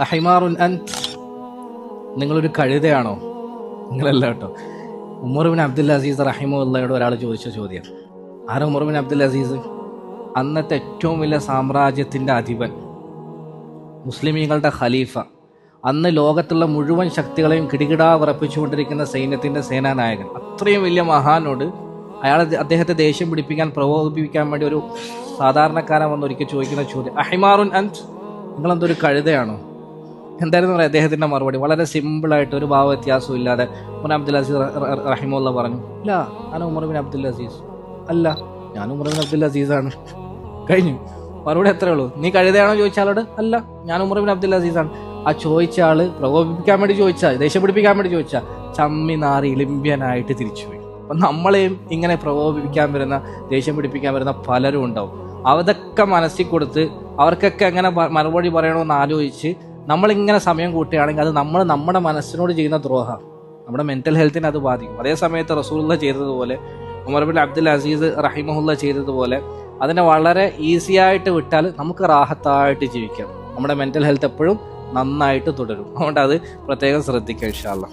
അഹിമാറുൻ അൻ നിങ്ങളൊരു കഴുതയാണോ? നിങ്ങളല്ല കേട്ടോ. ഉമർബിൻ അബ്ദുൽ അസീസ് റഹിമുള്ളയോട് ഒരാൾ ചോദിച്ച ചോദ്യം. ആരാ ഉമർബിൻ അബ്ദുൽ അസീസ്? അന്നത്തെ ഏറ്റവും വലിയ സാമ്രാജ്യത്തിന്റെ അധിപൻ. മുസ്ലിമീങ്ങളുടെ ഖലീഫ. അന്ന് ലോകത്തുള്ള മുഴുവൻ ശക്തികളെയും കിടികിടാ വിറപ്പിച്ചുകൊണ്ടിരിക്കുന്ന സൈന്യത്തിന്റെ സേനാനായകൻ. അത്രയും വലിയ മഹാനോട് അയാൾ അദ്ദേഹത്തെ ദേഷ്യം പിടിപ്പിക്കാൻ പ്രകോപിപ്പിക്കാൻ വേണ്ടി ഒരു സാധാരണക്കാരൻ വന്ന് ഒരിക്കൽ ചോദിക്കുന്ന ചോദ്യം. അഹിമാറുൻ അൻസ് നിങ്ങളെന്തൊരു കഴുതയാണോ? എന്തായിരുന്നു പറയാം അദ്ദേഹത്തിന്റെ മറുപടി? വളരെ സിമ്പിൾ ആയിട്ട് ഒരു ഭാവ വ്യത്യാസവും ഇല്ലാതെ ഉമർ അബ്ദുൽ അസീസ് റഹിമുള്ള പറഞ്ഞു. ഇല്ല ഞാൻ ഉമർ ബിൻ അബ്ദുൽ അസീസ്. അല്ല ഞാൻ ഉമർ ബിൻ അബ്ദുൽ അസീസാണ് കഴിഞ്ഞു. മറുപടി എത്രേ ഉള്ളൂ? നീ കഴുതയാണോ ചോദിച്ചാലോട് അല്ല ഞാൻ ഉമർ ബിൻ അബ്ദുൽ അസീസാണ് ആ ചോദിച്ച ആൾ പ്രകോപിപ്പിക്കാൻ വേണ്ടി ചോദിച്ചാ? ദേഷ്യം പിടിപ്പിക്കാൻ വേണ്ടി ചോദിച്ചാ? ചമ്മി നാറി ഇളിമ്പ്യനായിട്ട് തിരിച്ചുപോയി അപ്പൊ നമ്മളെയും ഇങ്ങനെ പ്രകോപിപ്പിക്കാൻ വരുന്ന ദേഷ്യം പിടിപ്പിക്കാൻ വരുന്ന പലരും ഉണ്ടാവും. അതൊക്കെ മനസ്സിൽ കൊടുത്ത് അവർക്കൊക്കെ എങ്ങനെ മറുപടി പറയണമെന്ന് ആലോചിച്ച് നമ്മളിങ്ങനെ സമയം കൂട്ടുകയാണെങ്കിൽ അത് നമ്മൾ നമ്മുടെ മനസ്സിനോട് ചെയ്യുന്ന ദ്രോഹമാണ് നമ്മുടെ മെന്റൽ ഹെൽത്തിനെ അത് ബാധിക്കും. അതേ സമയത്ത് റസൂല്ല ചെയ്തതുപോലെ ഉമർബിൻ അബ്ദുൽ അസീസ് റഹിമഹുല്ല ചെയ്തതുപോലെ അതിനെ വളരെ ഈസി ആയിട്ട് വിട്ടാൽ നമുക്ക് റാഹത്തായിട്ട് ജീവിക്കാം. നമ്മുടെ മെന്റൽ ഹെൽത്ത് എപ്പോഴും നന്നായിട്ട് തുടരും. അതുകൊണ്ട് അത് പ്രത്യേകം ശ്രദ്ധിക്കുക ഇൻഷാല്ലാ